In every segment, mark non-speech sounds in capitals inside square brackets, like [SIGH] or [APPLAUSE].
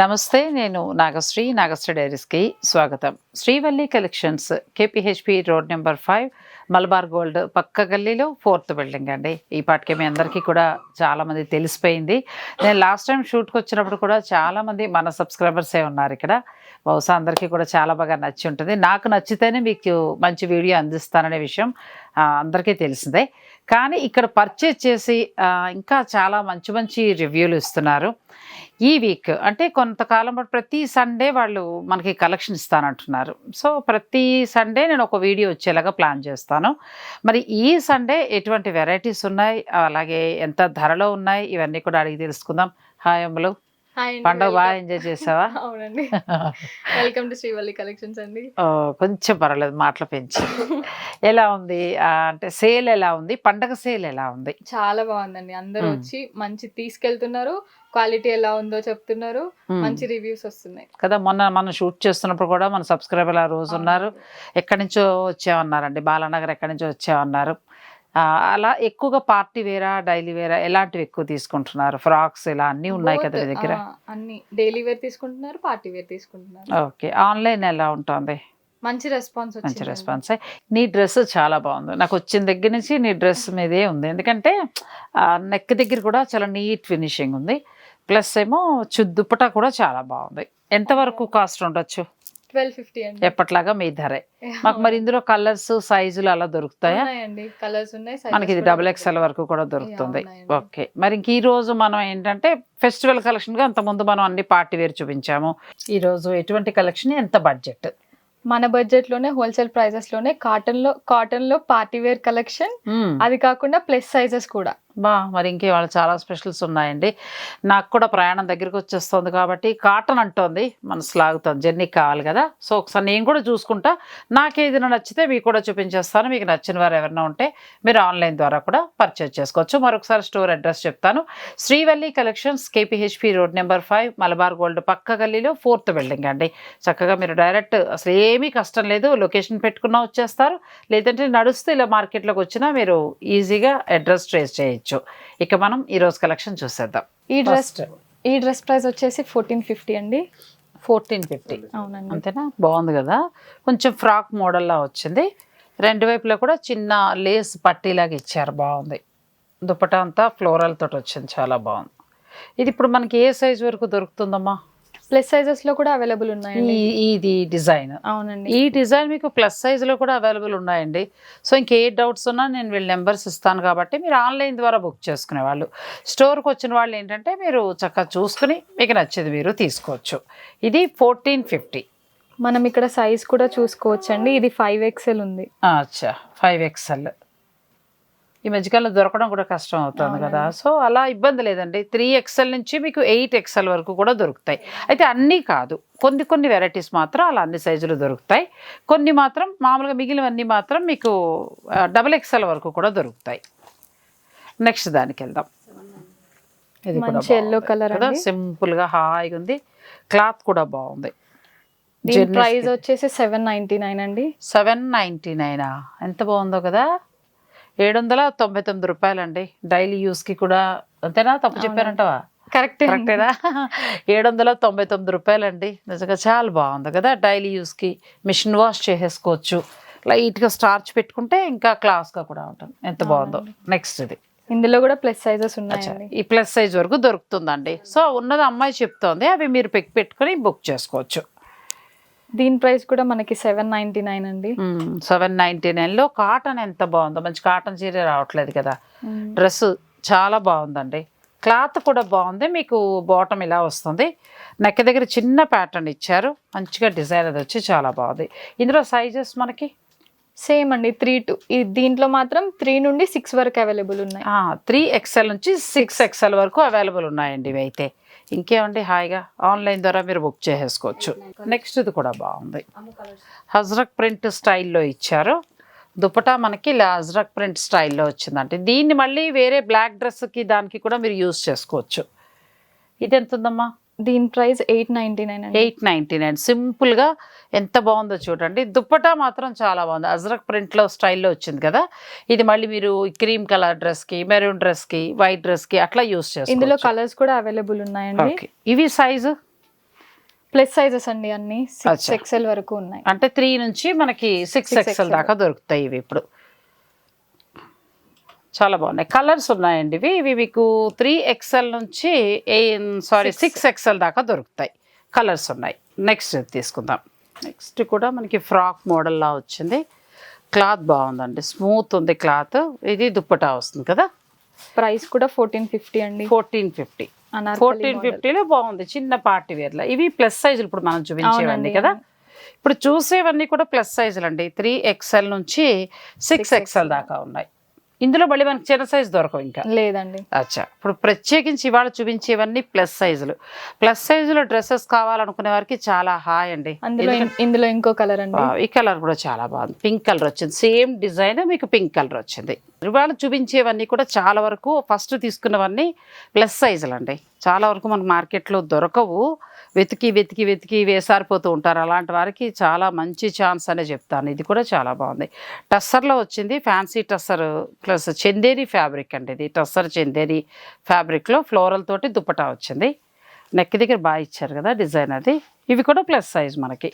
నమస్తే నేను నాగశ్రీ నాగశ్రీ డైరీస్కి స్వాగతం. Srivalli collections KPHP road number five Malabar Gold పక్క గల్లీలో ఫోర్త్ బిల్డింగ్ అండి. ఈ పాటికి మీ అందరికీ కూడా చాలామంది తెలిసిపోయింది. నేను లాస్ట్ టైం షూట్కి వచ్చినప్పుడు కూడా చాలామంది మన సబ్స్క్రైబర్సే ఉన్నారు ఇక్కడ. బహుశా అందరికీ కూడా చాలా బాగా నచ్చి ఉంటుంది. నాకు నచ్చితేనే మీకు మంచి వీడియో అందిస్తాననే విషయం అందరికీ తెలిసిందే. కానీ ఇక్కడ పర్చేజ్ చేసి ఇంకా చాలా మంచి మంచి రివ్యూలు ఇస్తున్నారు. ఈ వీక్ అంటే కొంతకాలం పాటు ప్రతి సండే వాళ్ళు మనకి కలెక్షన్ ఇస్తానంటున్నారు. సో ప్రతి సండే నేను ఒక వీడియో వచ్చేలాగా ప్లాన్ చేస్తాను. మరి ఈ సండే ఎటువంటి వెరైటీస్ ఉన్నాయి? అలాగే ఎంత ధరలో ఉన్నాయి? ఇవన్నీ కూడా అడిగి తెలుసుకుందాం. హాయ్ అమ్మలు పండుగ బాగా. ఎంజాయ్ చేసావా? [LAUGHS] అవునండి. వెల్కమ్ టు శ్రీవల్లి కలెక్షన్స్ అండి. కొంచెం పర్వాలేదు మాటలు పెంచి. ఎలా ఉంది? అంటే సేల్ ఎలా ఉంది? పండగ సేల్ ఎలా ఉంది? చాలా బాగుందండి. అందరూ మ్మ్. వచ్చి మంచి తీసుకెళ్తున్నారు. క్వాలిటీ ఎలా ఉందో చెప్తున్నారు. మ్మ్. మంచి రివ్యూస్ వస్తున్నాయి. కదా మొన్న మనం షూట్ చేస్తున్నప్పుడు కూడా మన సబ్స్క్రైబర్ ఆ రోజు ఉన్నారు. ఎక్కడి నుంచో వచ్చామన్నారండి. బాలానగర్ ఎక్కడి నుంచో వచ్చామన్నారు. అలా ఎక్కువగా పార్టీ వేరా డైలీ వేరా ఎలాంటివి ఎక్కువ తీసుకుంటున్నారు? ఫ్రాక్స్ ఇలా అన్నీ ఉన్నాయి కదా మీ దగ్గర? అన్ని. డైలీ వేర్ తీసుకుంటున్నారు పార్టీ వేర్ తీసుకుంటున్నారు. ఓకే. ఆన్లైన్ ఎలా ఉంటుంది? మంచి రెస్పాన్స్ మంచి రెస్పాన్స్. నీ డ్రెస్ చాలా బాగుంది. నాకు వచ్చిన దగ్గర నుంచి నీ డ్రెస్ మీదే ఉంది. ఎందుకంటే నెక్ దగ్గర కూడా చాలా నీట్ ఫినిషింగ్ ఉంది. ప్లస్ ఏమో చు- దుప్పటా కూడా చాలా బాగుంది. ఎంతవరకు కాస్ట్ ఉండొచ్చు? ట్వెల్వ్ ఫిఫ్టీ అండి. ఎప్పట్లాగా మీ ధరే. మాకు మరి ఇందులో కలర్స్ సైజులు అలా దొరుకుతాయా? ఉన్నాయండి. కలర్స్ ఉన్నాయి మనకి ఇది డబుల్. ఎక్స్ఎల్ వరకు కూడా దొరుకుతుంది. ఓకే. మరి ఇంక ఈ రోజు మనం ఏంటంటే ఫెస్టివల్ కలెక్షన్గా అంత ముందు మనం అన్ని పార్టీ వేర్ చూపించాము. ఈ రోజు ఎటువంటి కలెక్షన్ ఎంత బడ్జెట్? మన బడ్జెట్లోనే హోల్సేల్ ప్రైజెస్లోనే కాటన్లో కాటన్లో పార్టీ వేర్ కలెక్షన్. అది కాకుండా ప్లస్ సైజెస్ కూడా. బా మరి ఇంకే వాళ్ళు చాలా స్పెషల్స్ ఉన్నాయండి. నాకు కూడా ప్రయాణం దగ్గరికి వచ్చేస్తుంది కాబట్టి కాటన్ అంటోంది మనసు లాగుతుంది. జర్నీ కావాలి కదా. సో ఒకసారి నేను కూడా చూసుకుంటా. నాకు ఏదైనా నచ్చితే మీకు కూడా చూపించేస్తాను. మీకు నచ్చిన వారు ఎవరైనా ఉంటే మీరు ఆన్లైన్ ద్వారా కూడా పర్చేజ్ చేసుకోవచ్చు. మరొకసారి స్టోర్ అడ్రస్ చెప్తాను. Srivalli collections KPHP road number five Malabar Gold పక్క గల్లీలో ఫోర్త్ బిల్డింగ్ అండి. చక్కగా మీరు డైరెక్ట్ అసలు ఏమీ కష్టం లేదు. లొకేషన్ పెట్టుకున్నా వచ్చేస్తారు. లేదంటే నడుస్తూ ఇలా మార్కెట్లోకి వచ్చినా మీరు ఈజీగా అడ్రస్ ట్రేస్ చేయొచ్చు. ఇక మనం ఈరోజు కలెక్షన్ చూసేద్దాం. ఈ డ్రెస్. ఈ డ్రెస్ ప్రైస్ వచ్చేసి ఫోర్టీన్ ఫిఫ్టీ అండి. Fourteen fifty. అవునండి. అంతేనా? బాగుంది కదా? కొంచెం ఫ్రాక్ మోడల్లా వచ్చింది. రెండు వైపులా కూడా చిన్న లేస్ పట్టీలాగా ఇచ్చారు. బాగుంది. దుపట్టా అంతా ఫ్లోరల్ తోటి వచ్చింది. చాలా బాగుంది. ఇది ఇప్పుడు మనకి ఏ సైజ్ వరకు దొరుకుతుందమ్మా? ప్లస్ సైజెస్లో కూడా అవైలబుల్ ఉన్నాయండి. ఇది డిజైన్. అవునండి. ఈ డిజైన్ మీకు ప్లస్ సైజులో కూడా అవైలబుల్ ఉన్నాయండి. సో ఇంకే డౌట్స్ ఉన్నా నేను వీళ్ళ నెంబర్స్ ఇస్తాను కాబట్టి మీరు ఆన్లైన్ ద్వారా బుక్ చేసుకునే వాళ్ళు. స్టోర్కి వచ్చిన వాళ్ళు ఏంటంటే మీరు చక్కగా చూసుకుని మీకు నచ్చేది మీరు తీసుకోవచ్చు. ఇది ఫోర్టీన్ ఫిఫ్టీ. మనం ఇక్కడ సైజ్ కూడా చూసుకోవచ్చు అండి ఇది ఫైవ్ ఎక్స్ఎల్ ఉంది. అచ్చా ఫైవ్ ఎక్స్ఎల్ ఈ మధ్యకాలంలో దొరకడం కూడా కష్టం అవుతుంది కదా. సో అలా ఇబ్బంది లేదండి. త్రీ ఎక్స్ఎల్ నుంచి మీకు ఎయిట్ ఎక్స్ఎల్ వరకు కూడా దొరుకుతాయి. అయితే అన్నీ కాదు. కొన్ని కొన్ని వెరైటీస్ మాత్రం అలా అన్ని సైజులు దొరుకుతాయి. కొన్ని మాత్రం మామూలుగా మిగిలినవన్నీ మాత్రం మీకు డబుల్ ఎక్స్ఎల్ వరకు కూడా దొరుకుతాయి. నెక్స్ట్ దానికి వెళ్దాం. ఇది కూడా మంచి yellow బాగుంది. colour కదా అండి. సింపుల్గా హాయిగా ఉంది. క్లాత్ కూడా బాగుంది. ప్రైస్. వచ్చేసి సెవెన్ నైన్టీ నైన్ అండి. సెవెన్ నైంటీ నైనా? ఎంత బాగుందో కదా. ఏడు వందల తొంభై తొమ్మిది రూపాయలండి. డైలీ యూస్కి కూడా అంతేనా? తప్పు చెప్పారంటవా? కరెక్ట్. కరెక్టేనా? ఏడు వందల తొంభై తొమ్మిది రూపాయలండి. నిజంగా చాలా బాగుంది కదా? డైలీ యూస్కి మిషన్ వాష్ చేసేసుకోవచ్చు. లైట్గా స్టార్చ్ పెట్టుకుంటే ఇంకా క్లాస్గా కూడా ఉంటుంది ఎంత బాగుందో. నెక్స్ట్ ఇది. ఇందులో కూడా ప్లస్ సైజెస్ అచ్చా, ఉన్నాయండి. ఈ ప్లస్ సైజ్ వరకు దొరుకుతుందండి. సో ఉన్నది అమ్మాయి చెప్తోంది. అవి మీరు పెక్ పెట్టుకొని బుక్ చేసుకోవచ్చు. దీని ప్రైస్ కూడా మనకి సెవెన్ నైన్టీ నైన్ అండి. సెవెన్ నైంటీ నైన్లో కాటన్ ఎంత బాగుందో. మంచి కాటన్ చీర రావట్లేదు కదా. డ్రెస్ చాలా బాగుందండి. క్లాత్ కూడా బాగుంది. మీకు బాటమ్ ఇలా వస్తుంది. నెక్ దగ్గర చిన్న ప్యాటర్న్ ఇచ్చారు. మంచిగా డిజైన్ అది వచ్చి చాలా బాగుంది. ఇందులో సైజెస్ మనకి సేమ్ అండి త్రీ టు. దీంట్లో మాత్రం త్రీ నుండి సిక్స్ వరకు అవైలబుల్ ఉన్నాయి. త్రీ ఎక్స్ఎల్ నుంచి సిక్స్ ఎక్స్ఎల్ వరకు అవైలబుల్ ఉన్నాయండి ఇవి అయితే. ఇంకేమండి హాయిగా ఆన్లైన్ ద్వారా మీరు బుక్ చేసేసుకోవచ్చు. నెక్స్ట్ ఇది కూడా బాగుంది. హజ్రక్ ప్రింట్ స్టైల్లో ఇచ్చారు. దుపటా మనకి ఇలా హజ్రక్ ప్రింట్ స్టైల్లో వచ్చిందంటే దీన్ని మళ్ళీ వేరే బ్లాక్ డ్రెస్కి దానికి కూడా మీరు యూస్ చేసుకోవచ్చు. ఇది ఎంత ఉందమ్మా దీని ప్రైస్ ఎయిట్ నైన్టీ నైన్ అండి. Eight ninety nine. సింపుల్గా ఎంత బాగుందో చూడండి. దుప్పటా మాత్రం చాలా బాగుంది. అజ్రక్ ప్రింట్లో స్టైల్లో వచ్చింది కదా. ఇది మళ్ళీ మీరు క్రీమ్ కలర్ డ్రెస్కి మెరూన్ డ్రెస్కి వైట్ డ్రెస్కి అట్లా యూస్ ఇందులో చేసుకోవచ్చు కలర్స్ కూడా అవైలబుల్ ఉన్నాయండి. ఇవి సైజు? ప్లస్ సైజెస్ అండి అన్ని. సిక్స్. ఎక్స్ఎల్ వరకు ఉన్నాయి. అంటే త్రీ నుంచి మనకి సిక్స్ ఎక్స్ఎల్. దాకా దొరుకుతాయి ఇవి ఇప్పుడు. చాలా బాగున్నాయి. కలర్స్ ఉన్నాయండి ఇవి. ఇవి మీకు త్రీ ఎక్స్ఎల్ నుంచి సారీ. సిక్స్ ఎక్స్ఎల్ దాకా దొరుకుతాయి. కలర్స్ ఉన్నాయి. నెక్స్ట్ తీసుకుందాం. నెక్స్ట్ కూడా మనకి ఫ్రాక్ మోడల్లా వచ్చింది. క్లాత్ బాగుందండి. స్మూత్ ఉంది క్లాత్ ఇది దుప్పటా వస్తుంది కదా? ప్రైస్ కూడా ఫోర్టీన్ ఫిఫ్టీ అండి. Fourteen fifty fourteen. ఫిఫ్టీలో బాగుంది. చిన్న పార్టీ వేర్లో ఇవి ప్లస్ సైజులు ఇప్పుడు మనం చూపించేవన్నీ అవునండి, కదా. ఇప్పుడు చూసేవన్నీ కూడా ప్లస్ సైజులు అండి త్రీ ఎక్స్ఎల్ నుంచి సిక్స్ ఎక్స్ఎల్ దాకా ఉన్నాయి. ఇందులో మళ్ళీ మనకి చిన్న సైజ్ దొరకవు ఇంకా. లేదండి. అచ్చా. ఇప్పుడు ప్రత్యేకించి ఇవాళ చూపించేవన్నీ ప్లస్ సైజులు ప్లస్ సైజులో డ్రెస్సెస్ కావాలనుకునే వారికి చాలా హాయ్ అండి. ఇందులో ఇంకో కలర్ అండి. ఈ కలర్ కూడా చాలా బాగుంది. పింక్ కలర్ వచ్చింది. సేమ్ డిజైన్ మీకు పింక్ కలర్ వచ్చింది. ఇవాళ చూపించేవన్నీ కూడా చాలా వరకు ఫస్ట్ తీసుకున్నవన్నీ ప్లస్ సైజులు అండి చాలా వరకు మనకు మార్కెట్లో దొరకవు. వెతికి వెతికి వెతికి వేసారిపోతూ ఉంటారు. అలాంటి వారికి చాలా మంచి ఛాన్స్ అనే చెప్తాను. ఇది కూడా చాలా బాగుంది. టస్సర్లో వచ్చింది fancy tussar plus Chanderi fabric అండి ఇది. టస్సర్ చందేరి ఫ్యాబ్రిక్లో ఫ్లోరల్ తోటి దుప్పటా వచ్చింది. నెక్ దగ్గర బాగా ఇచ్చారు కదా డిజైన్ అది. ఇవి కూడా ప్లస్ సైజ్ మనకి.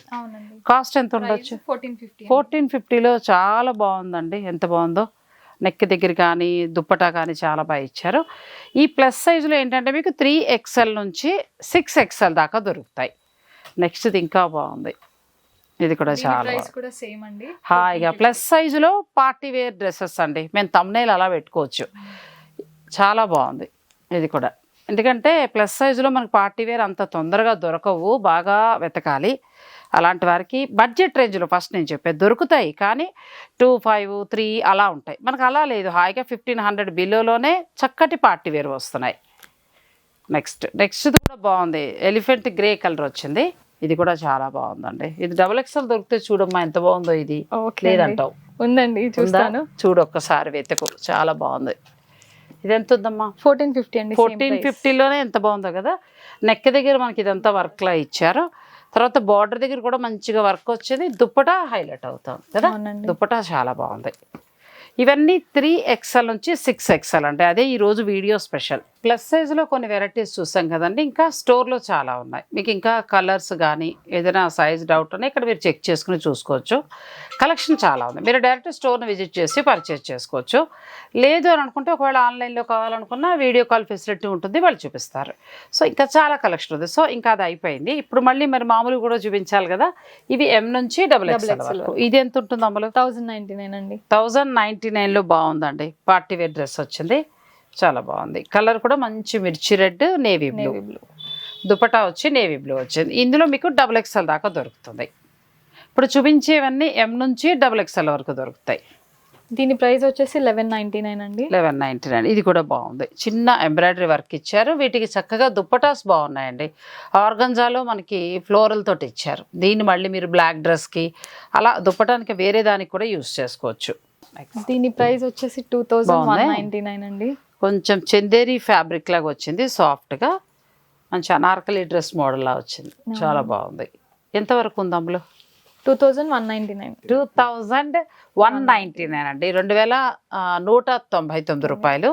కాస్ట్ ఎంత ఉండొచ్చు? ఫోర్టీన్ ఫిఫ్టీ ఫోర్టీన్ ఫిఫ్టీలో చాలా బాగుందండి. ఎంత బాగుందో? నెక్ దగ్గర కానీ దుప్పటా కానీ చాలా బాగా ఇచ్చారు. ఈ ప్లస్ సైజులో ఏంటంటే మీకు త్రీ ఎక్స్ఎల్ నుంచి సిక్స్ ఎక్స్ఎల్ దాకా దొరుకుతాయి. నెక్స్ట్ ఇది ఇంకా బాగుంది. ఇది కూడా చాలా సేమ్ అండి. హాయిగా ప్లస్ సైజులో పార్టీ వేర్ డ్రెస్సెస్ అండి. మేము తమ్నేల్ అలా పెట్టుకోవచ్చు. చాలా బాగుంది ఇది కూడా. ఎందుకంటే ప్లస్ సైజులో మనకు పార్టీ వేర్ అంత తొందరగా దొరకవు బాగా వెతకాలి. అలాంటి వారికి బడ్జెట్ రేంజ్లో ఫస్ట్ నేను చెప్పేది దొరుకుతాయి కానీ టూ ఫైవ్ త్రీ అలా ఉంటాయి. మనకు అలా లేదు. హాయిగా ఫిఫ్టీన్ హండ్రెడ్ బిలోలోనే చక్కటి పార్టీ వేర్ వస్తున్నాయి. నెక్స్ట్ నెక్స్ట్ కూడా బాగుంది. ఎలిఫెంట్ గ్రే కలర్ వచ్చింది. ఇది కూడా చాలా బాగుందండి. ఇది డబుల్ ఎక్స్ఎల్ దొరికితే చూడమ్మా ఎంత బాగుందో ఇది. లేదంటావు. ఉందండి ఉందా? చూస్తాను. చూడు ఒక్కసారి వెతుకు. చాలా బాగుంది. ఇది ఎంత ఉందమ్మా? ఫోర్టీన్ ఫిఫ్టీ అండి ఫోర్టీన్ ఫిఫ్టీలోనే ఎంత బాగుందో కదా. నెక్ దగ్గర మనకి ఇదంతా వర్క్లా ఇచ్చారు. తర్వాత బార్డర్ దగ్గర కూడా మంచిగా వర్క్ వచ్చింది. దుప్పటా హైలైట్ అవుతుంది కదా. దుప్పటా చాలా బాగుంది. ఇవన్నీ త్రీ ఎక్స్ఎల్ నుంచి సిక్స్ ఎక్స్ఎల్ అంటే అదే ఈ రోజు వీడియో స్పెషల్. ప్లస్ సైజులో కొన్ని వెరైటీస్ చూసాం కదండి. ఇంకా స్టోర్లో చాలా ఉన్నాయి. మీకు ఇంకా కలర్స్ కానీ ఏదైనా సైజ్ డౌట్ ఉన్నా ఇక్కడ మీరు చెక్ చేసుకుని చూసుకోవచ్చు. కలెక్షన్ చాలా ఉంది. మీరు డైరెక్ట్ స్టోర్ని విజిట్ చేసి పర్చేస్ చేసుకోవచ్చు. లేదు అని అనుకుంటే ఒకవేళ ఆన్లైన్లో కావాలనుకున్నా వీడియో కాల్ ఫెసిలిటీ ఉంటుంది. వాళ్ళు చూపిస్తారు. సో ఇంకా చాలా కలెక్షన్ ఉంది. సో ఇంకా అది అయిపోయింది. ఇప్పుడు మళ్ళీ మరి మామూలు కూడా చూపించాలి కదా. ఇవి ఎం నుంచి డబుల్ ఎక్స్ఎల్ వరకు. ఇది ఎంత ఉంటుంది అమలు థౌజండ్ నైన్టీ నైన్ అండి. థౌజండ్ నైంటీ నైన్లో బాగుందండి. పార్టీ వేర్ డ్రెస్ వచ్చింది. చాలా బాగుంది. కలర్ కూడా మంచి మిర్చి red navy blue. Blue. Dupatta వచ్చి నేవీ బ్లూ వచ్చింది. ఇందులో మీకు డబుల్ ఎక్స్ఎల్ దాకా దొరుకుతుంది. ఇప్పుడు చూపించేవన్నీ ఎం నుంచి డబుల్ ఎక్స్ఎల్ వరకు దొరుకుతాయి. దీని ప్రైస్ వచ్చేసి లెవెన్ నైన్టీ నైన్ అండి. Eleven ninety nine. ఇది కూడా బాగుంది. చిన్న ఎంబ్రాయిడరీ వర్క్ ఇచ్చారు. వీటికి చక్కగా దుప్పటాస్ బాగున్నాయండి. ఆర్గంజాలో మనకి ఫ్లోరల్ తోటి ఇచ్చారు. దీన్ని మళ్ళీ మీరు బ్లాక్ డ్రెస్కి అలా దుప్పటానికి వేరే దానికి కూడా యూస్ చేసుకోవచ్చు. దీని ప్రైస్ వచ్చేసి టూ థౌజండ్? నైన్టీ నైన్ అండి. కొంచెం చందేరి ఫ్యాబ్రిక్ లాగా వచ్చింది సాఫ్ట్గా మంచి అనార్కలి డ్రెస్ మోడల్లా వచ్చింది. చాలా బాగుంది. ఎంతవరకు ఉంది అందులో? Two thousand one ninety nine. Two thousand one ninety nine అండి. రెండు వేల నూట తొంభై తొమ్మిది రూపాయలు.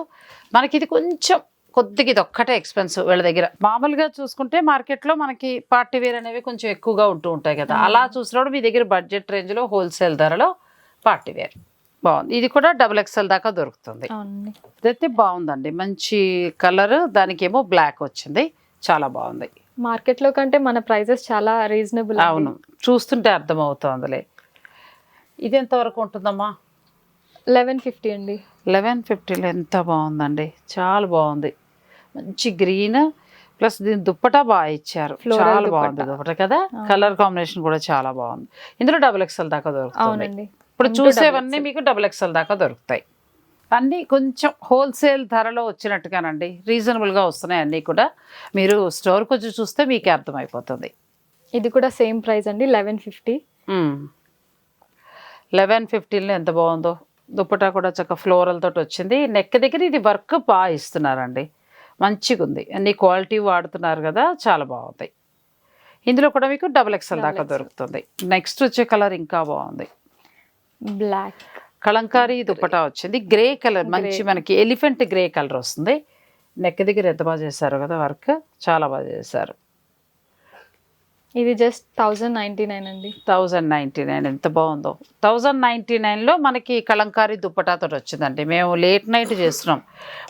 మనకి ఇది కొంచెం కొద్దిగా ఇది ఒక్కటే ఎక్స్పెన్సివ్ వీళ్ళ దగ్గర. మామూలుగా చూసుకుంటే మార్కెట్లో మనకి పార్టీ వేర్ అనేవి కొంచెం ఎక్కువగా ఉంటూ ఉంటాయి కదా. అలా చూసినప్పుడు మీ దగ్గర బడ్జెట్ రేంజ్లో హోల్సేల్ ధరలో పార్టీ వేర్. బాగుంది. ఇది కూడా డబుల్ ఎక్స్ఎల్ దాకా దొరుకుతుంది. ఇదైతే బాగుందండి. మంచి కలర్ దానికి ఏమో బ్లాక్ వచ్చింది. చాలా బాగుంది. మార్కెట్లో కంటే మన ప్రైజెస్ చాలా రీజనబుల్ అవును. చూస్తుంటే అర్థమవుతోందిలే. ఇది ఎంతవరకు ఉంటుందమ్మా? లెవెన్ ఫిఫ్టీ అండి. లెవెన్ ఫిఫ్టీలో ఎంత బాగుందండి. చాలా బాగుంది. మంచి గ్రీన్ ప్లస్ దీని దుప్పటా బాగా ఇచ్చారు. చాలా బాగుంది దుప్పటా. కదా? కలర్ కాంబినేషన్ కూడా చాలా బాగుంది. ఇందులో డబుల్ ఎక్స్ఎల్ దాకా దొరుకుతుంది. ఇప్పుడు చూసేవన్నీ మీకు డబుల్ ఎక్స్ఎల్ దాకా దొరుకుతాయి. అన్నీ కొంచెం హోల్సేల్ ధరలో వచ్చినట్టుగానండి. రీజనబుల్గా వస్తున్నాయి అన్నీ కూడా. మీరు స్టోర్కి వచ్చి చూస్తే మీకే అర్థమైపోతుంది. ఇది కూడా సేమ్ ప్రైస్ అండి లెవెన్ ఫిఫ్టీ లెవెన్ ఫిఫ్టీన్లో ఎంత బాగుందో. దుప్పటా కూడా చక్క ఫ్లోరల్ తోటి వచ్చింది. నెక్ దగ్గర ఇది వర్క్ బాగా ఇస్తున్నారండి. మంచిగా ఉంది అన్ని క్వాలిటీ వాడుతున్నారు కదా చాలా బాగుంది. ఇందులో కూడా మీకు డబుల్ ఎక్స్ఎల్ దాకా దొరుకుతుంది. నెక్స్ట్ వచ్చే కలర్ ఇంకా బాగుంది. బ్లాక్ కలంకారీ దుప్పటా వచ్చింది. గ్రే కలర్ మంచి మనకి ఎలిఫెంట్ గ్రే కలర్ వస్తుంది. నెక్ దగ్గర ఎంత బాగా చేశారు కదా వర్క్ చాలా బాగా చేశారు. ఇది జస్ట్ థౌజండ్ నైన్టీ నైన్ అండి. థౌజండ్ నైంటీ నైన్ ఎంత బాగుందో. థౌజండ్ నైంటీ నైన్లో మనకి కలంకారీ దుప్పటాతో వచ్చిందండి. మేము లేట్ నైట్ చేస్తున్నాం.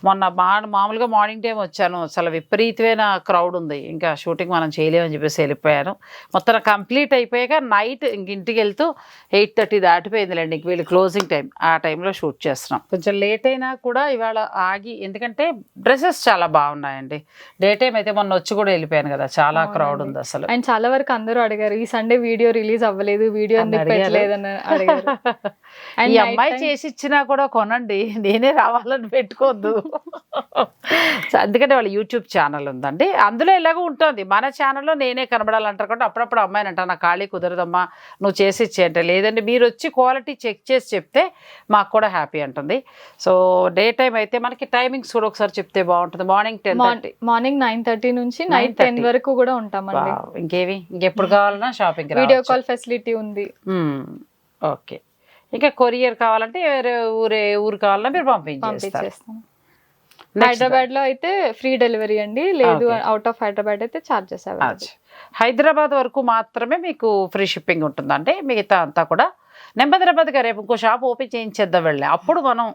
మొన్న మా మామూలుగా మార్నింగ్ టైం వచ్చాను. అసలు విపరీతమైన క్రౌడ్ ఉంది. ఇంకా షూటింగ్ మనం చేయలేమని చెప్పేసి వెళ్ళిపోయాను. మొత్తం కంప్లీట్ అయిపోయాక నైట్ ఇంక ఇంటికి వెళ్తూ ఎయిట్ థర్టీ దాటిపోయిందిలేండి. ఇంక వీళ్ళు క్లోజింగ్ టైం ఆ టైంలో షూట్ చేస్తున్నాం. కొంచెం లేట్ అయినా కూడా ఇవాళ ఆగి ఎందుకంటే డ్రెస్సెస్ చాలా బాగున్నాయండి. డే టైం అయితే మొన్న వచ్చి కూడా వెళ్ళిపోయాను కదా. చాలా క్రౌడ్ ఉంది అసలు. అండ్ చాలా వరకు అందరూ అడిగారు ఈ సండే వీడియో రిలీజ్ అవ్వలేదు వీడియో? పెట్టలేదని అడిగారు. [LAUGHS] ఈ అమ్మాయి చేసి ఇచ్చినా కూడా కొనండి నేనే రావాలని పెట్టుకోవద్దు. [LAUGHS] సో అందుకని వాళ్ళ యూట్యూబ్ ఛానల్ ఉందండి. అందులో ఎలాగో ఉంటుంది మన ఛానల్లో నేనే కనబడాలంటారు కాబట్టి అప్పుడప్పుడు అమ్మాయిని అంటా నా ఖాళీ కుదరదమ్మా నువ్వు చేసి ఇచ్చేయంటే లేదండి మీరు వచ్చి క్వాలిటీ చెక్ చేసి చెప్తే మాకు కూడా హ్యాపీ అంటుంది. సో డే టైం అయితే మనకి టైమింగ్స్ కూడా ఒకసారి చెప్తే బాగుంటుంది. Morning ten morning nine thirty నుంచి నైట్ టెన్ 9:30 వరకు కూడా ఉంటామండి. ఇంకేవి? ఇంకెప్పుడు కావాలన్నా షాపింగ్ వీడియో కాల్ ఫెసిలిటీ ఉంది. ఓకే ఇంకా కొరియర్ కావాలంటే వేరే ఊరే ఊరు కావాలన్నా మీరు పంపించేస్తారు. పంపించేస్తాం. హైదరాబాద్లో అయితే ఫ్రీ డెలివరీ అండి. లేదు. అవుట్ ఆఫ్ హైదరాబాద్ అయితే చార్జెస్. హైదరాబాద్ వరకు మాత్రమే మీకు ఫ్రీ షిప్పింగ్ ఉంటుంది? అంటే మిగతా అంతా కూడా నెమ్మదిరబద్దిగా రేపు ఇంకో షాప్ ఓపెన్ చేయించేద్దాం వెళ్ళి. అప్పుడు మనం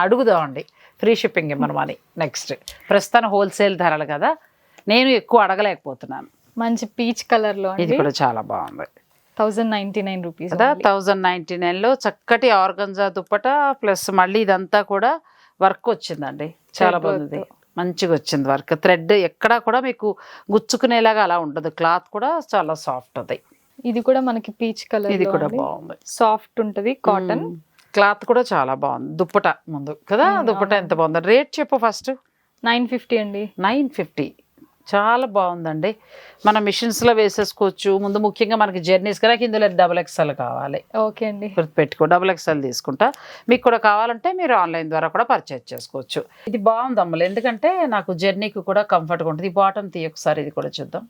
అడుగుదామండి. ఫ్రీ షిప్పింగ్ ఇవ్వను మనీ నెక్స్ట్ ప్రస్తుతం హోల్సేల్ ధరలు కదా. నేను ఎక్కువ అడగలేకపోతున్నాను. మంచి పీచ్ కలర్లో ఇది కూడా చాలా బాగుంది. థౌజండ్ నైన్టీ నైన్ రూపీస్ కదా థౌజండ్ నైంటీ నైన్లో చక్కటి ఆర్గంజా దుప్పట ప్లస్ మళ్ళీ ఇదంతా కూడా వర్క్ వచ్చిందండి. చాలా బాగుంది. మంచిగా వచ్చింది వర్క్. థ్రెడ్ ఎక్కడా కూడా మీకు గుచ్చుకునేలాగా అలా ఉండదు. క్లాత్ కూడా చాలా సాఫ్ట్ అది. ఇది కూడా మనకి పీచ్ కలర్ ఇది కూడా బాగుంది. సాఫ్ట్ ఉంటది కాటన్ క్లాత్ కూడా చాలా బాగుంది. దుప్పట ముందు కదా దుప్పట ఎంత బాగుంది. రేట్ చెప్పు ఫస్ట్ నైన్ ఫిఫ్టీ అండి. Nine fifty. చాలా బాగుందండి. మన మిషన్స్లో వేసేసుకోవచ్చు. ముందు ముఖ్యంగా మనకి జర్నీస్ కదా ఇందులో డబుల్ ఎక్స్ఎల్ కావాలి. ఓకే అండి. పెట్టుకో డబుల్ ఎక్స్ఎల్ తీసుకుంటా. మీకు కూడా కావాలంటే మీరు ఆన్లైన్ ద్వారా కూడా పర్చేజ్ చేసుకోవచ్చు. ఇది బాగుంది అమ్మలు. ఎందుకంటే నాకు జర్నీకి కూడా కంఫర్ట్గా ఉంటుంది. ఈ బాటమ్ తీ ఒకసారి ఇది కూడా చూద్దాం.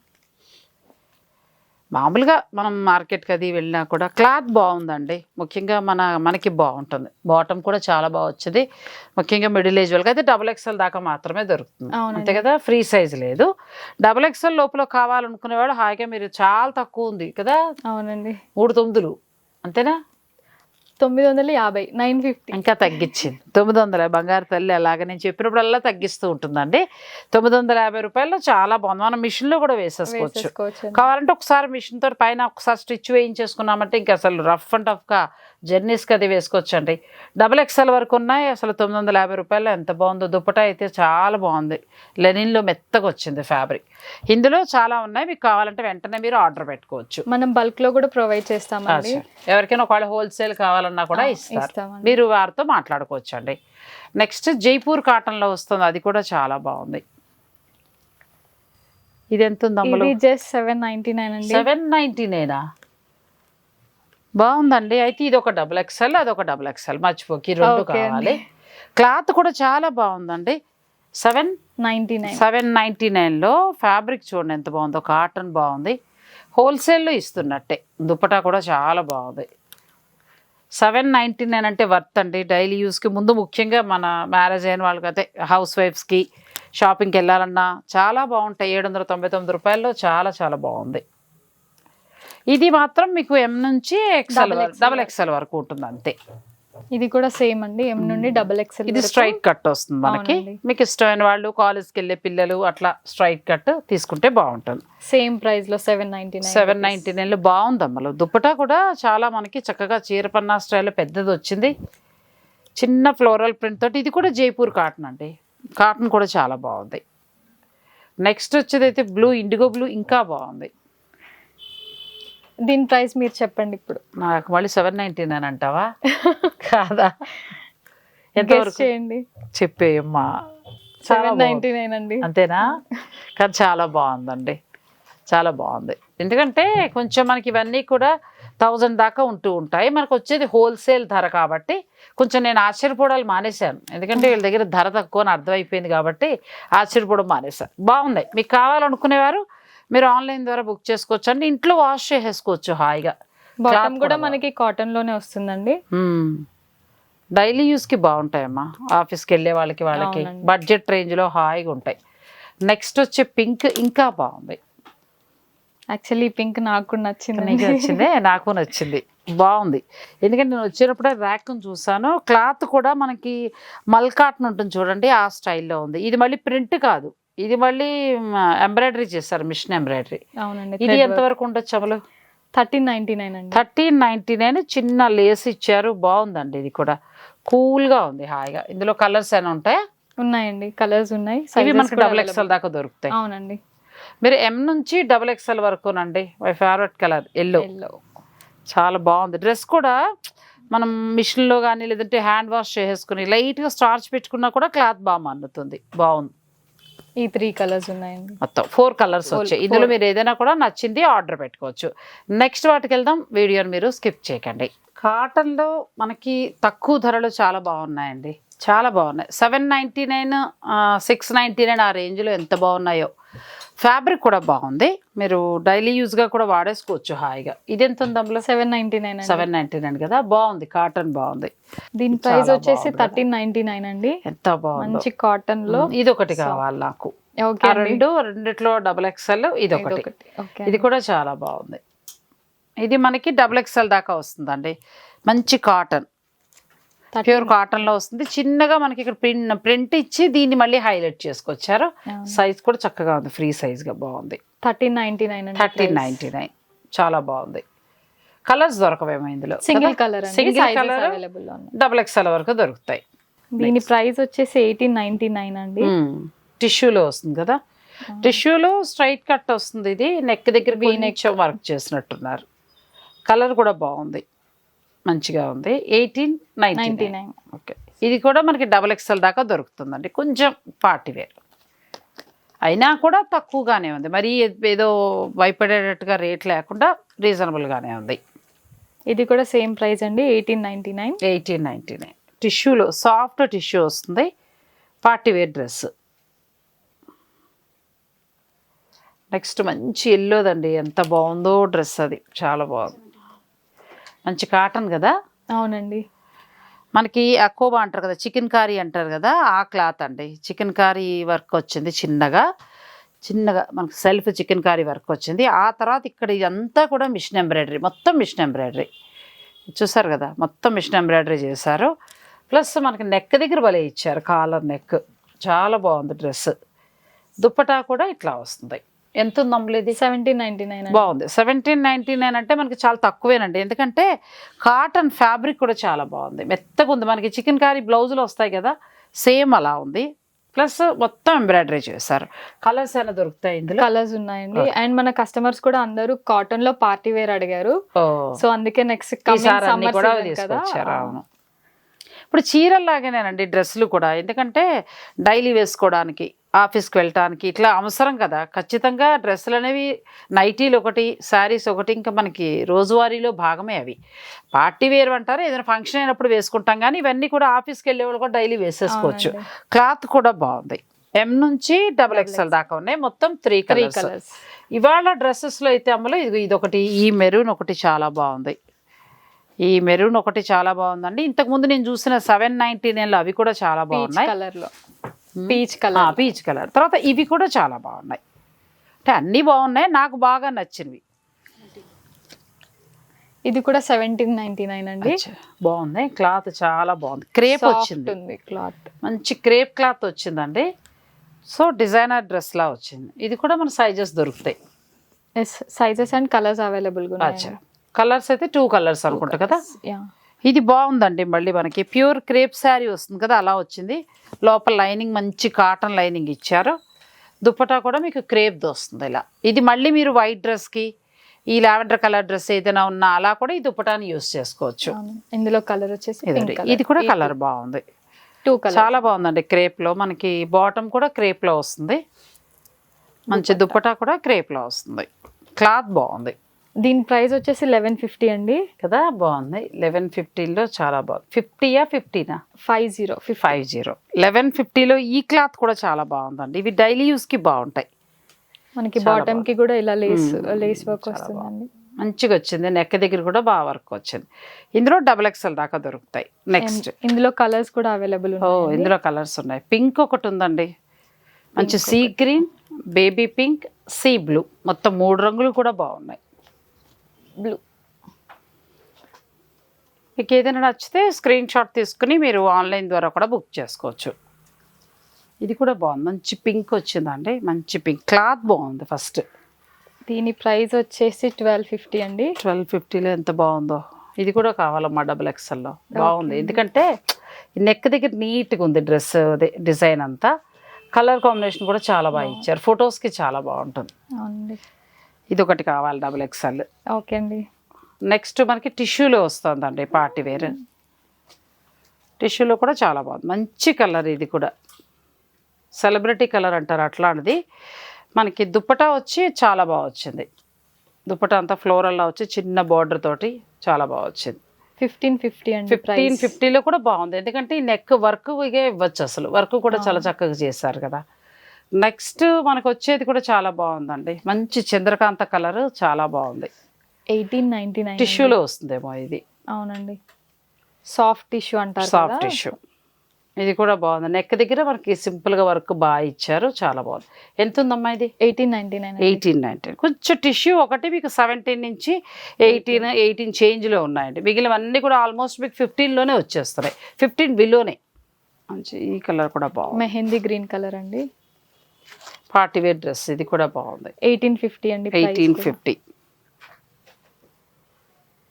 మామూలుగా మనం మార్కెట్కి అది వెళ్ళినా కూడా క్లాత్ బాగుందండి. ముఖ్యంగా మన మనకి బాగుంటుంది. బాటమ్ కూడా చాలా బాగా వచ్చింది. ముఖ్యంగా మిడిల్ ఏజ్ వాళ్ళకి అయితే డబుల్ ఎక్స్ఎల్ దాకా మాత్రమే దొరుకుతుంది. అంతే కదా? ఫ్రీ సైజ్ లేదు. డబుల్ ఎక్స్ఎల్ లోపల కావాలనుకునేవాడు హాయిగా మీరు చాలా తక్కువ ఉంది కదా? అవునండి. మూడు తొమ్మిదిలు. అంతేనా? తొమ్మిది వందల యాభై నైన్ ఫిఫ్టీ. ఇంకా తగ్గించింది. తొమ్మిది వందల బంగారు తల్లి అలాగ నేను చెప్పినప్పుడల్లా తగ్గిస్తూ ఉంటుందండి. తొమ్మిది వందల యాభై రూపాయల్లో చాలా బాగుంది మనం మిషన్లో కూడా వేసేసుకోవచ్చు. కావాలంటే ఒకసారి మిషన్ తోటి పైన ఒకసారి స్టిచ్ వేయించేసుకున్నామంటే ఇంకా అసలు రఫ్ అండ్ టఫ్గా జర్నీస్కి అది వేసుకోవచ్చు అండి డబుల్ ఎక్స్ఎల్ వరకు ఉన్నాయి అసలు తొమ్మిది వందల యాభై రూపాయలు ఎంత బాగుందో. దుప్పట అయితే చాలా బాగుంది. లెనిన్లో మెత్తగా వచ్చింది ఫ్యాబ్రిక్. ఇందులో చాలా ఉన్నాయి మీకు కావాలంటే వెంటనే మీరు ఆర్డర్ పెట్టుకోవచ్చు. మనం బల్క్లో కూడా ప్రొవైడ్ చేస్తామండి. ఎవరికైనా ఒకవేళ హోల్సేల్ కావాలన్నా కూడా ఇస్తారు. మీరు వారితో మాట్లాడుకోవచ్చు అండి నెక్స్ట్ జైపూర్ కాటన్లో వస్తుంది అది కూడా చాలా బాగుంది. ఇది ఎంత ఉంది just seven ninety nine seven ninety నైనా? బాగుందండి. అయితే ఇది ఒక డబుల్ ఎక్స్ఎల్ అది ఒక డబుల్ ఎక్స్ఎల్. మర్చిపోకి రెండు. కావాలి. క్లాత్ కూడా చాలా బాగుందండి. Seven ninety nine. Seven ninety నైన్లో ఫ్యాబ్రిక్ చూడండి ఎంత బాగుందో. కాటన్ బాగుంది. హోల్సేల్లో ఇస్తున్నట్టే. దుపటా కూడా చాలా బాగుంది. సెవెన్ నైంటీ నైన్ అంటే వర్త్ అండి. డైలీ యూస్కి ముందు ముఖ్యంగా మన మ్యారేజ్ అయిన వాళ్ళకి అయితే హౌస్ వైఫ్స్కి షాపింగ్కి వెళ్ళాలన్నా చాలా బాగుంటాయి. ఏడు వందల తొంభై తొమ్మిది రూపాయల్లో చాలా చాలా బాగుంది. ఇది మాత్రం మీకు ఎం నుంచి ఎక్సెల్ డబల్ ఎక్సెల్ వరకు. ఉంటుంది అంతే. ఇది కూడా సేమ్ అండి. ఎం నుండి డబుల్ ఎక్స్ఎల్ ఇది స్ట్రైట్ కట్ వస్తుంది మనకి. మీకు ఇష్టమైన వాళ్ళు కాలేజ్కి వెళ్ళే పిల్లలు అట్లా స్ట్రైట్ కట్ తీసుకుంటే బాగుంటుంది. సేమ్ ప్రైస్లో seven ninety nine seven ninety నైన్లో బాగుంది అమ్మలు. దుప్పటా కూడా చాలా మనకి చక్కగా చీరపన్నా స్టైల్లో పెద్దది వచ్చింది. చిన్న ఫ్లోరల్ ప్రింట్ తోటి ఇది కూడా జైపూర్ కాటన్ అండి. కాటన్ కూడా చాలా బాగుంది. నెక్స్ట్ వచ్చేది అయితే బ్లూ ఇండిగో బ్లూ ఇంకా బాగుంది. దీని ప్రైస్ మీరు చెప్పండి ఇప్పుడు. నాకు మళ్ళీ సెవెన్ నైన్టీ నైన్ అంటావా? [LAUGHS] కాదా? ఎంతవరకు చేయండి. చెప్పేయమ్మా. సెవెన్. నైన్టీ నైన్ అండి. అంతేనా? కానీ చాలా బాగుందండి. చాలా బాగుంది. ఎందుకంటే కొంచెం మనకి ఇవన్నీ కూడా థౌజండ్ దాకా ఉంటూ ఉంటాయి. మనకు వచ్చేది హోల్సేల్ ధర కాబట్టి కొంచెం నేను ఆశ్చర్యపోవడాలు మానేశాను. ఎందుకంటే వీళ్ళ దగ్గర ధర తక్కువ అని అర్థమైపోయింది కాబట్టి ఆశ్చర్యపోవడం మానేశాను. బాగుంది. మీకు కావాలనుకునేవారు మీరు ఆన్లైన్ ద్వారా బుక్ చేసుకోవచ్చు అండి ఇంట్లో వాష్ చేసేసుకోవచ్చు హాయిగా. బాటమ్ కూడా మనకి కాటన్లోనే వస్తుందండి. డైలీ యూస్కి బాగుంటాయమ్మా. ఆఫీస్కి వెళ్ళే వాళ్ళకి వాళ్ళకి. బడ్జెట్ రేంజ్లో హాయిగా ఉంటాయి. నెక్స్ట్ వచ్చే పింక్ ఇంకా బాగుంది. యాక్చువల్లీ పింక్ నాకు నచ్చింది నీకు నచ్చిందే? నాకు నచ్చింది. బాగుంది. ఎందుకంటే నేను వచ్చినప్పుడే ర్యాక్ చూసాను క్లాత్ కూడా మనకి మల్ కాటన్ ఉంటుంది చూడండి ఆ స్టైల్లో ఉంది. ఇది మళ్ళీ ప్రింట్ కాదు. ఇది మళ్ళీ ఎంబ్రాయిడరీ చేస్తారు మిషన్ ఎంబ్రాయిడరీ అవునండి ఇది ఎంతవరకు ఉండొచ్చు అమలు థర్టీన్ నైన్టీ నైన్ అండి. థర్టీన్ నైన్టీ నైన్ చిన్న లేస్ ఇచ్చారు బాగుందండి ఇది కూడా. కూల్గా ఉంది హాయిగా. ఇందులో కలర్స్ అయినా ఉంటాయా? ఉన్నాయండి కలర్స్ ఉన్నాయి ఇవి మనకి డబుల్. ఎక్స్ఎల్ దాకా దొరుకుతాయి. అవునండి. మీరు ఎం నుంచి డబుల్ ఎక్స్ఎల్ వరకునండి మై ఫేవరెట్ కలర్ ఎల్లో చాలా బాగుంది. డ్రెస్ కూడా మనం మిషన్లో కానీ లేదంటే హ్యాండ్ వాష్ చేసేసుకుని లైట్గా స్టార్చ్ పెట్టుకున్నా కూడా క్లాత్ బాగా మన్నుతుంది బాగుంది. ఈ త్రీ కలర్స్ ఉన్నాయండి. మొత్తం ఫోర్ కలర్స్ వచ్చాయి. ఇందులో. మీరు ఏదైనా కూడా నచ్చింది ఆర్డర్ పెట్టుకోవచ్చు. నెక్స్ట్ వాటికి వెళ్దాం. వీడియోని మీరు స్కిప్ చేయకండి. కాటన్లో మనకి తక్కువ ధరలు చాలా బాగున్నాయండి. చాలా బాగున్నాయి. Seven ninety nine six ninety nine ఆ రేంజ్లో ఎంత బాగున్నాయో. ఫ్యాబ్రిక్ కూడా బాగుంది. మీరు డైలీ యూస్గా కూడా వాడేసుకోవచ్చు హాయిగా. ఇది ఎంత ఉంది అందులో? Seven ninety nine seven ninety nine కదా? బాగుంది. కాటన్ బాగుంది. దీని ప్రైస్ వచ్చేసి. థర్టీన్ నైన్టీ నైన్ అండి. ఎంత బాగుంది. మంచి కాటన్లో. ఇది ఒకటి కావాలి నాకు. రెండు రెండిట్లో డబుల్ ఎక్స్ఎల్ ఇది ఒకటి ఇది కూడా చాలా బాగుంది. ఇది మనకి డబుల్ ఎక్స్ఎల్ దాకా వస్తుందండి. మంచి కాటన్ ప్యూర్ కాటన్లో వస్తుంది. చిన్నగా మనకి ఇక్కడ ప్రింట్ ప్రింట్ ఇచ్చి దీన్ని మళ్ళీ హైలైట్ చేసుకొచ్చారు. సైజ్ కూడా చక్కగా ఉంది. ఫ్రీ సైజ్గా బాగుంది. Thirteen ninety nine thirteen ninety nine. చాలా బాగుంది. కలర్స్ దొరకవేమో ఇందులో. Single colour single colour double XL వరకు దొరుకుతాయి. దీని ప్రైస్ వచ్చేసి ఎయిటీన్ నైన్టీ నైన్ అండి. టిష్యూలో వస్తుంది కదా? టిష్యూలో స్ట్రైట్ కట్ వస్తుంది ఇది. నెక్ దగ్గర వర్క్ చేసినట్టున్నారు. కలర్ కూడా బాగుంది. మంచిగా ఉంది. Eighteen ninety ninety nine. Okay. ఇది కూడా మనకి డబల్ ఎక్స్ఎల్ దాకా దొరుకుతుందండి. కొంచెం పార్టీ వేర్ అయినా కూడా తక్కువగానే ఉంది. మరి ఏదో భయపడేటట్టుగా రేట్ లేకుండా రీజనబుల్గానే ఉంది. ఇది కూడా సేమ్ ప్రైస్ అండి. Eighteen ninety nine. Eighteen ninety nine. టిష్యూలో సాఫ్ట్ టిష్యూ వస్తుంది. Party wear dress. నెక్స్ట్ మంచి ఎల్లోదండి. ఎంత బాగుందో డ్రెస్ అది. చాలా బాగుంది. మంచి కాటన్ కదా? అవునండి. మనకి అకోబా అంటారు కదా చికెన్ కారీ అంటారు కదా ఆ క్లాత్ అండి. చికెన్ కారీ వర్క్ వచ్చింది చిన్నగా. చిన్నగా మనకి సెల్ఫ్ చికెన్ కారీ వర్క్ వచ్చింది. ఆ తర్వాత ఇక్కడ ఇదంతా కూడా మిషన్ ఎంబ్రాయిడరీ మొత్తం మిషన్ ఎంబ్రాయిడరీ. చూసారు కదా మొత్తం మిషన్ ఎంబ్రాయిడరీ చేశారు. ప్లస్ మనకి నెక్ దగ్గర భలే ఇచ్చారు కాలర్ నెక్ చాలా బాగుంది డ్రెస్. దుప్పటా కూడా ఇట్లా వస్తుంది. ఎంత ఇది? సెవెంటీన్ నైన్టీ నైన్ బాగుంది. సెవెంటీన్ నైన్టీ నైన్ అంటే మనకి చాలా తక్కువేనండి. ఎందుకంటే కాటన్ ఫ్యాబ్రిక్ కూడా చాలా బాగుంది. మెత్తగా ఉంది. మనకి చికెన్ కారీ బ్లౌజులు వస్తాయి కదా సేమ్ అలా ఉంది. ప్లస్ మొత్తం ఎంబ్రాయిడరీ చేశారు. కలర్స్ అయినా దొరుకుతాయి ఇందులో? కలర్స్ ఉన్నాయండి. అండ్ మన కస్టమర్స్ కూడా అందరూ కాటన్లో పార్టీ వేర్ అడిగారు. సో అందుకే నెక్స్ట్ తీసుకొచ్చారు. అవును. ఇప్పుడు చీరల్లాగానేనండి డ్రెస్సులు కూడా. ఎందుకంటే డైలీ వేసుకోవడానికి ఆఫీస్కి వెళ్ళటానికి ఇట్లా అవసరం కదా. ఖచ్చితంగా డ్రెస్సులు అనేవి నైటీలు ఒకటి శారీస్ ఒకటి ఇంకా మనకి రోజువారీలో భాగమే అవి. పార్టీ వేర్ అంటారు ఏదైనా ఫంక్షన్ అయినప్పుడు వేసుకుంటాం కానీ ఇవన్నీ కూడా ఆఫీస్కి వెళ్ళే వాళ్ళు కూడా డైలీ వేసేసుకోవచ్చు. క్లాత్ కూడా బాగుంది. ఎం నుంచి డబుల్ ఎక్స్ఎల్ దాకా ఉన్నాయి. మొత్తం త్రీ కలర్స్. ఇవాళ డ్రెస్సెస్లో అయితే అమ్మలో ఇది ఇదొకటి ఈ మెరూన్ ఒకటి చాలా బాగుంది. ఈ మెరూన్ ఒకటి చాలా బాగుందండి. ఇంతకుముందు నేను చూసిన సెవెన్ నైన్టీ నైన్లో అవి కూడా చాలా బాగున్నాయి. కలర్లో పీచ్ కలర్ పీచ్ కలర్ తర్వాత ఇవి కూడా చాలా బాగున్నాయి. అంటే అన్నీ బాగున్నాయి నాకు బాగా నచ్చినవి. ఇది కూడా సెవెంటీన్ నైన్టీ నైన్ అండి. బాగుంది క్లాత్ చాలా బాగుంది. క్రేప్ వచ్చింది. క్లాత్. మంచి క్రేప్ క్లాత్ వచ్చిందండి. సో డిజైనర్ డ్రెస్ లా వచ్చింది. ఇది కూడా మన సైజెస్ దొరుకుతాయి. ఎస్ సైజెస్ అండ్ కలర్స్ అవైలబుల్గా అచ్చా. కలర్స్ అయితే టూ కలర్స్ అనుకుంటా కదా? ఇది బాగుందండి మళ్ళీ మనకి. ప్యూర్ క్రేప్ శారీ వస్తుంది కదా అలా వచ్చింది. లోపల లైనింగ్ మంచి కాటన్ లైనింగ్ ఇచ్చారు. దుప్పటా కూడా మీకు క్రేప్ది వస్తుంది ఇలా. ఇది మళ్ళీ మీరు వైట్ డ్రెస్కి ఈ లావెండర్ కలర్ డ్రెస్ ఏదైనా ఉన్నా అలా కూడా ఈ దుప్పటాని యూస్ చేసుకోవచ్చు. ఇందులో కలర్ వచ్చేసి. ఇది కూడా కలర్ బాగుంది. టూ కలర్ చాలా బాగుందండి క్రేప్లో మనకి బాటమ్ కూడా క్రేప్లో వస్తుంది. మంచి దుప్పటా కూడా క్రేప్లో వస్తుంది. క్లాత్ బాగుంది. దీని ప్రైస్ వచ్చేసి లెవెన్ ఫిఫ్టీ అండి. కదా బాగుంది. లెవెన్ ఫిఫ్టీన్లో చాలా బాగుంది ఫిఫ్టీయా ఫిఫ్టీనా five zero five zero eleven ఫిఫ్టీలో ఈ క్లాత్ కూడా చాలా బాగుందండి. ఇవి డైలీ యూస్కి బాగుంటాయి. మనకి బాటమ్కి కూడా ఇలా లేస్ లేస్ వర్క్ వస్తుందండి. మంచిగా వచ్చింది. నెక్ దగ్గర కూడా బాగా వర్క్ వచ్చింది. ఇందులో డబుల్ ఎక్స్ఎల్ దాకా దొరుకుతాయి. నెక్స్ట్ ఇందులో కలర్స్ కూడా అవైలబుల్ ఓ ఇందులో కలర్స్ ఉన్నాయి. పింక్ ఒకటి ఉందండి. మంచి sea green baby pink sea blue మొత్తం మూడు రంగులు కూడా బాగున్నాయి. బ్లూ మీకు ఏదైనా నచ్చితే స్క్రీన్ షాట్ తీసుకుని మీరు ఆన్లైన్ ద్వారా కూడా బుక్ చేసుకోవచ్చు. ఇది కూడా బాగుంది. మంచి పింక్ వచ్చిందండి. మంచి పింక్ క్లాత్ బాగుంది ఫస్ట్ దీని ప్రైస్ వచ్చేసి ట్వెల్వ్ ఫిఫ్టీ అండి. ట్వెల్వ్ ఫిఫ్టీలో ఎంత బాగుందో. ఇది కూడా కావాలమ్మా డబుల్ ఎక్స్ఎల్లో బాగుంది. ఎందుకంటే నెక్ దగ్గర నీట్గా ఉంది డ్రెస్ అదే డిజైన్ అంతా. కలర్ కాంబినేషన్ కూడా చాలా బాగా ఇచ్చారు. ఫొటోస్కి చాలా బాగుంటుంది. ఇది ఒకటి కావాలి డబుల్ ఎక్స్ఎల్ ఓకే అండి. నెక్స్ట్ మనకి టిష్యూలో వస్తుందండి పార్టీ వేర్. టిష్యూలో కూడా చాలా బాగుంది. మంచి కలర్ ఇది కూడా. సెలబ్రిటీ కలర్ అంటారు అట్లాంటిది. మనకి దుప్పటా వచ్చి చాలా బాగా వచ్చింది. దుప్పటా అంతా ఫ్లోరల్లా వచ్చి చిన్న బార్డర్ తోటి చాలా బాగా వచ్చింది. ఫిఫ్టీన్ ఫిఫ్టీ అండి ఫిఫ్టీన్ ఫిఫ్టీలో కూడా బాగుంది. ఎందుకంటే ఈ నెక్ వర్క్ ఇగే ఇవ్వచ్చు అసలు. వర్క్ కూడా చాలా చక్కగా చేశారు కదా. నెక్స్ట్ మనకు వచ్చేది కూడా చాలా బాగుందండి. మంచి చంద్రకాంత కలర్ చాలా బాగుంది. ఎయిటీన్ నైన్టీ నైన్ టిష్యూలో వస్తుందేమో ఇది. అవునండి. సాఫ్ట్ టిష్యూ అంటారు సాఫ్ట్ టిష్యూ ఇది కూడా బాగుంది. నెక్ దగ్గర మనకి సింపుల్గా వర్క్ బాగా ఇచ్చారు. చాలా బాగుంది. ఎంత ఉందమ్మా ఇది? Eighteen ninety nine eighteen nineteen కొంచెం టిష్యూ ఒకటి మీకు సెవెంటీన్ నుంచి ఎయిటీన్ ఎయిటీన్ చేంజ్లో ఉన్నాయండి. మిగిలినవన్నీ కూడా ఆల్మోస్ట్ మీకు ఫిఫ్టీన్లోనే వచ్చేస్తున్నాయి. ఫిఫ్టీన్ బిలోనే మంచి ఈ కలర్ కూడా బాగుంది. మెహందీ గ్రీన్ కలర్ అండి. పార్టీ వేర్ డ్రెస్ ఇది కూడా బాగుంది. ఎయిటీన్ ఫిఫ్టీ అండి ఎయిటీన్. ఫిఫ్టీ.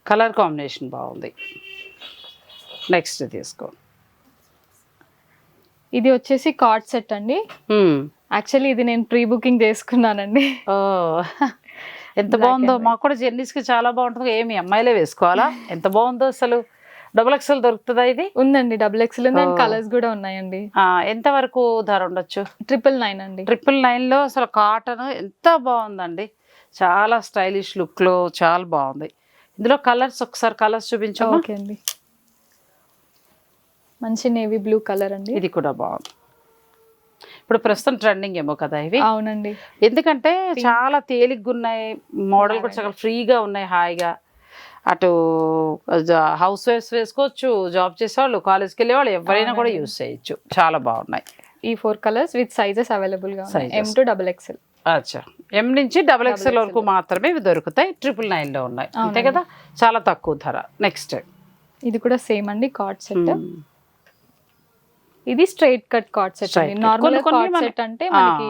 కలర్ కాంబినేషన్ బాగుంది. నెక్స్ట్ తీసుకో. ఇది వచ్చేసి కార్డ్ సెట్ అండి. యాక్చువల్లీ ఇది నేను ప్రీ బుకింగ్ చేసుకున్నానండి. ఓ. ఎంత బాగుందో మాకు కూడా జర్నీస్కి చాలా బాగుంటుంది. ఏమి అమ్మాయిలే వేసుకోవాలా? ఎంత బాగుందో అసలు. డబుల్ ఎక్స్ఎల్ దొరుకుతుందా ఇది? ఉందండి డబుల్ ఎక్స్ఎల్ ఉంది అండ్. కలర్స్ కూడా ఉన్నాయండి. ఎంత వరకు ధర ఉండొచ్చు? ట్రిపుల్ నైన్ అండి. ట్రిపుల్ నైన్లో అసలు కాటన్ ఎంత బాగుందండి. చాలా స్టైలిష్ లుక్లో చాలా బాగుంది. ఇందులో కలర్స్ ఒకసారి కలర్స్ చూపించమ్మా. ఓకే అండి. మంచి నేవీ బ్లూ కలర్ అండి. ఇది కూడా బాగుంది. ఇప్పుడు ప్రస్తుతం ట్రెండింగ్ ఏమో కదా ఇవి. అవునండి. ఎందుకంటే చాలా తేలిగ్గా ఉన్నాయి మోడల్ కూడా చాలా ఫ్రీగా ఉన్నాయి హాయిగా. అటు హౌస్ వైఫ్స్ వేసుకోవచ్చు జాబ్ చేసేవాళ్ళు కాలేజ్కి వెళ్ళేవాళ్ళు ఎవరైనా కూడా యూస్ చేయొచ్చు. చాలా బాగున్నాయి. ఈ ఫోర్ కలర్స్ విత్ సైజెస్ అవైలబుల్గా ఉన్నాయి. Sizes. M to double XL అచ్చా. ఎం నుంచి డబుల్ ఎక్స్ఎల్ వరకు మాత్రమే ఇవి దొరుకుతాయి. ట్రిపుల్ నైన్లో ఉన్నాయి. అంతే. కదా? చాలా తక్కువ ధర. నెక్స్ట్ ఇది కూడా సేమ్ అండి కార్డ్ సెట్ ఇది straight cut cord set. Normal cord set అంటే మనకి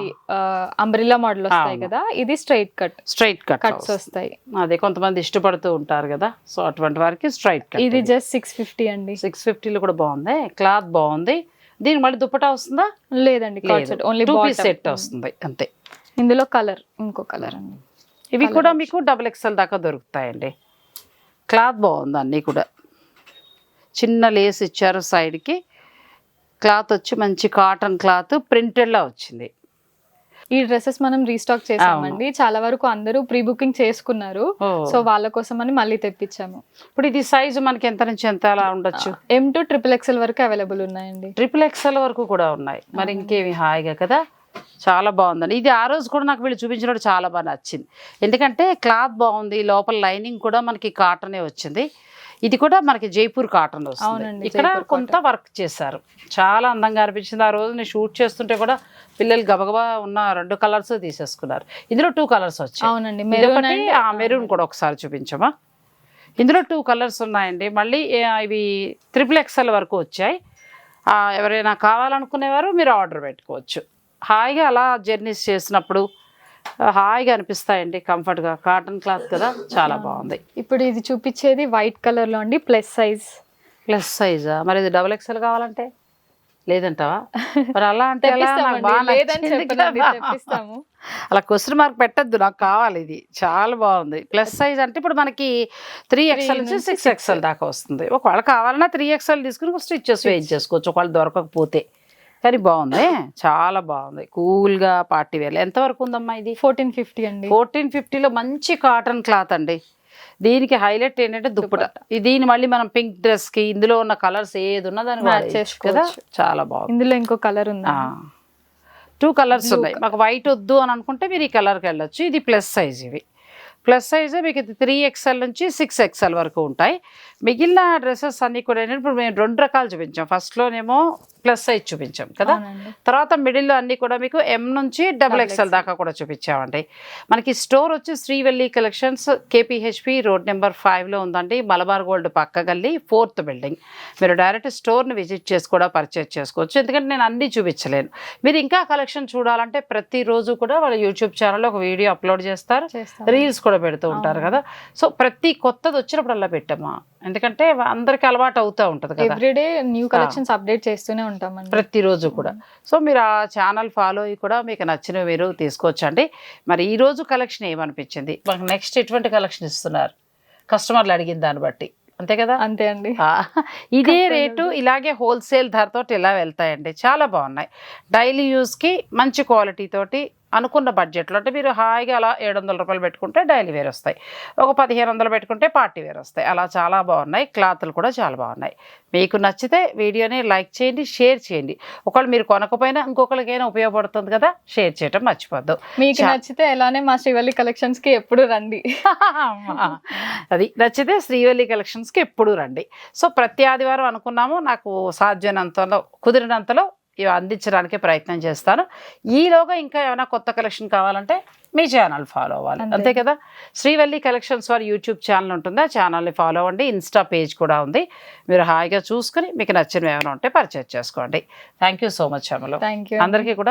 అంబ్రిల్లా మోడల్ వస్తాయి. కదా ఇది straight cut straight cut cuts వస్తాయి. అదే కొంతమంది ఇష్టపడుతూ ఉంటారు కదా సో అటువంటి వారికి స్ట్రైట్ కట్ ఇది జస్ట్ సిక్స్ ఫిఫ్టీ అండి. సిక్స్ ఫిఫ్టీలో కూడా బాగుంది క్లాత్ బాగుంది. దీని మళ్ళీ దుప్పటా వస్తుందా? లేదండి cord set only piece set వస్తుంది అంతే. ఇందులో కలర్ ఇంకో కలర్ అండి. ఇవి కూడా మీకు డబుల్ ఎక్స్ఎల్ దాకా దొరుకుతాయండి. క్లాత్ బాగుంది అన్నీ కూడా. చిన్న లేస్ ఇచ్చారు సైడ్కి క్లాత్ వచ్చి మంచి కాటన్ క్లాత్ ప్రింటెడ్లా వచ్చింది. ఈ డ్రెస్సెస్ మనం రీస్టాక్ చేసామండి. చాలా వరకు అందరూ ప్రీ బుకింగ్ చేసుకున్నారు. సో వాళ్ళ కోసం అని మళ్ళీ తెప్పించాము. ఇప్పుడు ఇది సైజు మనకి ఎంత నుంచి ఎంత అలా ఉండొచ్చు? ఎం టు ట్రిపుల్ ఎక్స్ఎల్ వరకు అవైలబుల్ ఉన్నాయండి. ట్రిపుల్ ఎక్స్ఎల్ వరకు కూడా ఉన్నాయి. మరి ఇంకేమి హాయిగా కదా? చాలా బాగుందండి. ఇది ఆ రోజు కూడా నాకు వీళ్ళు చూపించినప్పుడు చాలా బాగా నచ్చింది. ఎందుకంటే క్లాత్ బాగుంది లోపల లైనింగ్ కూడా మనకి కాటనే వచ్చింది. ఇది కూడా మనకి జైపూర్ కాటన్ వస్తుంది. ఇక్కడ కొంత వర్క్ చేశారు. చాలా అందంగా అనిపించింది. ఆ రోజు నేను షూట్ చేస్తుంటే కూడా పిల్లలు గబగబా ఉన్న రెండు కలర్స్ తీసేసుకున్నారు. ఇందులో టూ కలర్స్ వచ్చాయి. అవునండి మెరూన్ ఇదొకటి ఆ మెరూన్ కూడా ఒకసారి చూపించమా? ఇందులో టూ కలర్స్ ఉన్నాయండి. మళ్ళీ ఇవి త్రిపుల్ ఎక్స్ఎల్ వరకు వచ్చాయి. ఎవరైనా కావాలనుకునేవారు మీరు ఆర్డర్ పెట్టుకోవచ్చు. హాయిగా అలా జర్నీస్ చేసినప్పుడు హాయిగా అనిపిస్తాయండి కంఫర్ట్గా కాటన్ క్లాత్ కదా చాలా బాగుంది. ఇప్పుడు ఇది చూపించేది వైట్ కలర్లో అండి ప్లస్ సైజ్ ప్లస్ సైజా మరి ఇది డబుల్ ఎక్స్ఎల్ కావాలంటే? లేదంటావా? మరి అలా అంటే అలా క్వశ్చన్ మార్క్ పెట్టద్దు నాకు కావాలి ఇది. చాలా బాగుంది. ప్లస్ సైజ్ అంటే ఇప్పుడు మనకి త్రీ ఎక్స్ఎల్ నుంచి సిక్స్ ఎక్స్ఎల్ దాకా వస్తుంది. ఒకవేళ కావాలన్నా త్రీ ఎక్స్ఎల్ తీసుకుని స్టిచ్చెస్ వేయించేసుకోవచ్చు ఒకవేళ దొరకకపోతే. కానీ బాగుంది. చాలా బాగుంది. కూల్గా పార్టీ వేర్ ఎంతవరకు ఉందమ్మా ఇది? ఫోర్టీన్ ఫిఫ్టీ అండి. ఫోర్టీన్ ఫిఫ్టీలో మంచి కాటన్ క్లాత్ అండి. దీనికి హైలైట్ ఏంటంటే దుప్పట. దీని మళ్ళీ మనం పింక్ డ్రెస్కి ఇందులో ఉన్న కలర్స్ ఏది ఉన్నా దాన్ని కదా. చాలా బాగుంది. ఇందులో ఇంకో కలర్ ఉంది? టూ కలర్స్ ఉన్నాయి. మాకు వైట్ వద్దు అని అనుకుంటే మీరు ఈ కలర్కి వెళ్ళొచ్చు. ఇది ప్లస్ సైజ్ ఇవి. ప్లస్ సైజ్ మీకు త్రీ ఎక్స్ఎల్ నుంచి సిక్స్ ఎక్స్ఎల్ వరకు ఉంటాయి. మిగిలిన డ్రెస్సెస్ అన్నీ కూడా ఇప్పుడు మేము రెండు రకాలు చూపించాం. ఫస్ట్లోనేమో ప్లస్ సైజ్ చూపించాం కదా. తర్వాత మిడిల్లో అన్ని కూడా మీకు ఎం నుంచి డబుల్ ఎక్స్ఎల్. దాకా కూడా చూపించామండి. మనకి స్టోర్ వచ్చి Srivalli collections KPHB road number ఫైవ్లో ఉందండి. మలబార్ గోల్డ్ పక్క గల్లీ ఫోర్త్ బిల్డింగ్. మీరు డైరెక్ట్ స్టోర్ని విజిట్ చేసి కూడా పర్చేజ్ చేసుకోవచ్చు. ఎందుకంటే నేను అన్ని చూపించలేను. మీరు ఇంకా కలెక్షన్ చూడాలంటే ప్రతిరోజు కూడా వాళ్ళ యూట్యూబ్ ఛానల్లో ఒక వీడియో అప్లోడ్ చేస్తారు. చేస్తాం. రీల్స్ కూడా పెడుతూ ఉంటారు. కదా. సో ప్రతి కొత్తది వచ్చినప్పుడల్లా పెట్టమ్మా. ఎందుకంటే అందరికి అలవాటు అవుతూ ఉంటుంది కదా. ఎవ్రీడే న్యూ కలెక్షన్స్ అప్డేట్ చేస్తూనే ఉంటామండి. ప్రతిరోజు కూడా. సో మీరు ఆ ఛానల్ ఫాలో అయ్యి కూడా మీకు నచ్చినవి మీరు తీసుకోవచ్చండి. మరి ఈ రోజు కలెక్షన్ ఏమనిపించింది? మాకు నెక్స్ట్ ఎటువంటి కలెక్షన్ ఇస్తున్నారు? కస్టమర్లు అడిగిన దాన్ని బట్టి. అంతే కదా? అంతే అండి. ఇదే రేటు ఇలాగే హోల్సేల్ ధరతో ఇలా వెళ్తాయండి. చాలా బాగున్నాయి. డైలీ యూస్కి మంచి క్వాలిటీ తోటి అనుకున్న బడ్జెట్లో. అంటే మీరు హాయిగా అలా ఏడు వందల రూపాయలు పెట్టుకుంటే డైలీ వేర్ వస్తాయి. ఒక పదిహేను వందలు పెట్టుకుంటే పార్టీ వేర్ వస్తాయి. అలా చాలా బాగున్నాయి. క్లాత్లు కూడా చాలా బాగున్నాయి. మీకు నచ్చితే వీడియోని లైక్ చేయండి షేర్ చేయండి. ఒకవేళ మీరు కొనకపోయినా ఇంకొకరికైనా ఉపయోగపడుతుంది కదా షేర్ చేయటం మర్చిపోద్దు. మీకు నచ్చితే ఎలానే మా శ్రీవల్లి కలెక్షన్స్కి ఎప్పుడు రండి. అది నచ్చితే శ్రీవల్లి కలెక్షన్స్కి ఎప్పుడు రండి. సో ప్రతి ఆదివారం అనుకున్నాము. నాకు సాధ్యమైనంతలో కుదిరినంతలో అందించడానికి ప్రయత్నం చేస్తాను. ఈలోగా ఇంకా ఏమైనా కొత్త కలెక్షన్ కావాలంటే మీ ఛానల్ ఫాలో అవ్వాలి. అంతే. కదా? శ్రీవల్లి కలెక్షన్స్ వారి యూట్యూబ్ ఛానల్ ఉంటుంది? ఆ ఛానల్ని ఫాలో అవ్వండి. ఇన్స్టా పేజ్ కూడా ఉంది. మీరు హాయిగా చూసుకుని మీకు నచ్చినవి ఏమైనా ఉంటే పర్చేజ్ చేసుకోండి. థ్యాంక్ యూ సో మచ్ అమలు. అందరికీ కూడా